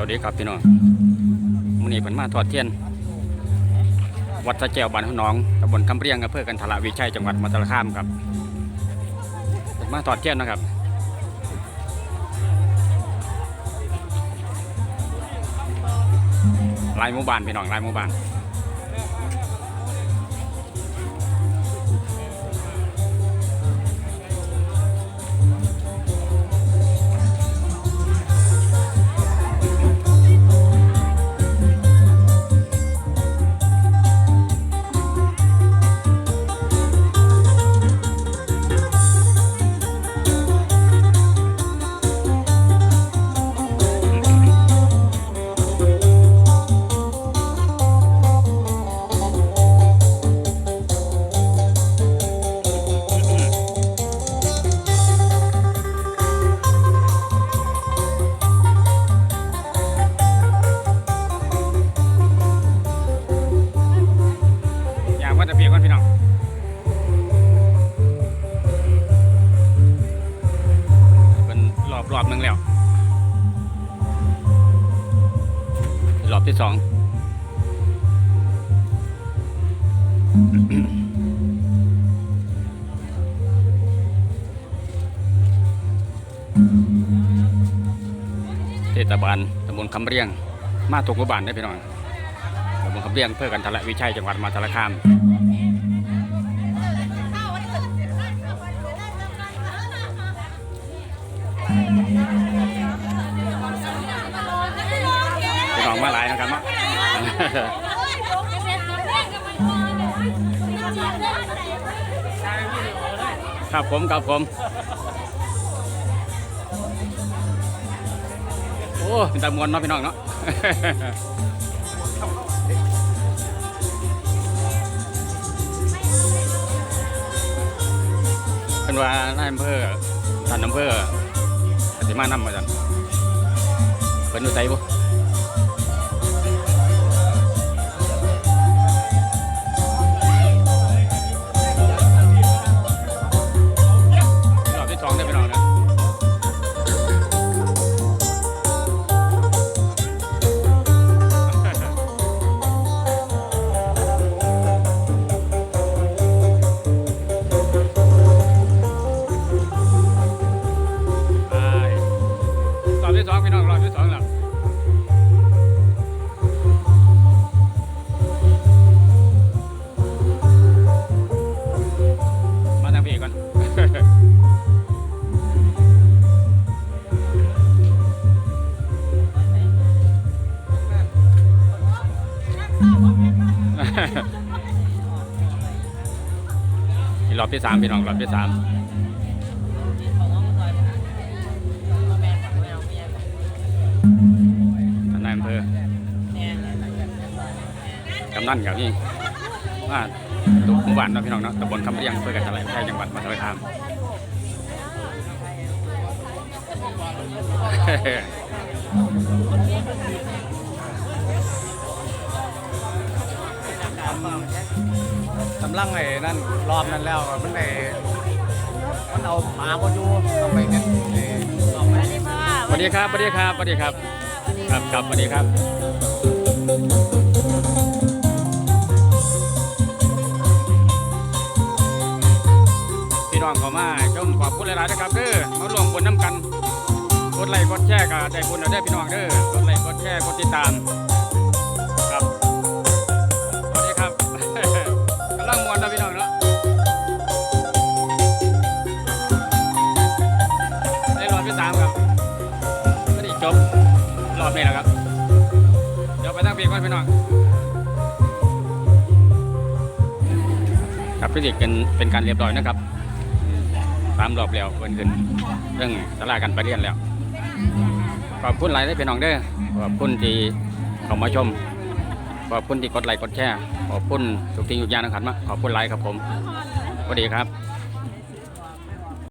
วัสดีครับพี่น้องมื้อนี้ผมมาทอดเทียน วัดสะแจวบ้านหนองตำบลคำเรียงอำเภอกันทละวิชัยจังหวัดมหาสารคามครับผมมาทอดเทียนนะครับลายหมู่บ้านพี่น้องลายหมู่บ้าน อบรอบหนึงแล้ว รอบที่สองเทศบาลตำบลคำเรียง มาถูกหมู่บ้านได้พี่น้องตำบลคำเรียงเพื่อกันทละวิชัยจังหวัดมาสารคาม มาหลายนะครับเนาะครับผมครับผม โอ้เป็นตามวนเนาะพี่น้องเนาะเป็นว่านายอำเภอท่านอำเภอปฏิมานำมาจันเป็นอยู่ใจบ่ รอบที่สามพี่น้องรอบที่สามท่านนายอำเภอกำนันกับนี่ว่าทุกหมู่บ้านเนาะพี่น้องเนาะตำบลคำเรียงอำเภอกันทะเลแพร่จังหวัดมหาสารคาม กำลังไอ้นั่นรอบนั้นแล้วมันไอ้มันเอาหมาบอยู่ต้องไปเนี่ยไอ้รอบนั้นสวัสดีครับสวัสดีครับสวัสดีครับ ครับครับสวัสดีครับพี่น้องเขามาชมขอบคุณหลายๆนะครับเด้อมารวมบุญน้ำกันกดไลค์กดแชร์ก็ได้บุญเอาได้พี่น้องเด้อกดไลค์กดแชร์กดติดตาม บรอบนี้แหละครับ เดี๋ยวไปตั้งเพลงก่อนพี่น้องครับพิธีเป็นเป็นการเรียบร้อยนะครับตามรอบแล้วเพิ่นขึ้นเรื่องสลากันไปเรียนแล้วขอบคุณหลายได้อพี่น้องเด้อขอบคุณที่เข้ามาชม ขอบคุณที่กดไลค์กดแชร์ขอบคุณทุกทิ้งทุกอย่างนะครับมาขอบคุณไลค์ครับผมสวัสดีครับ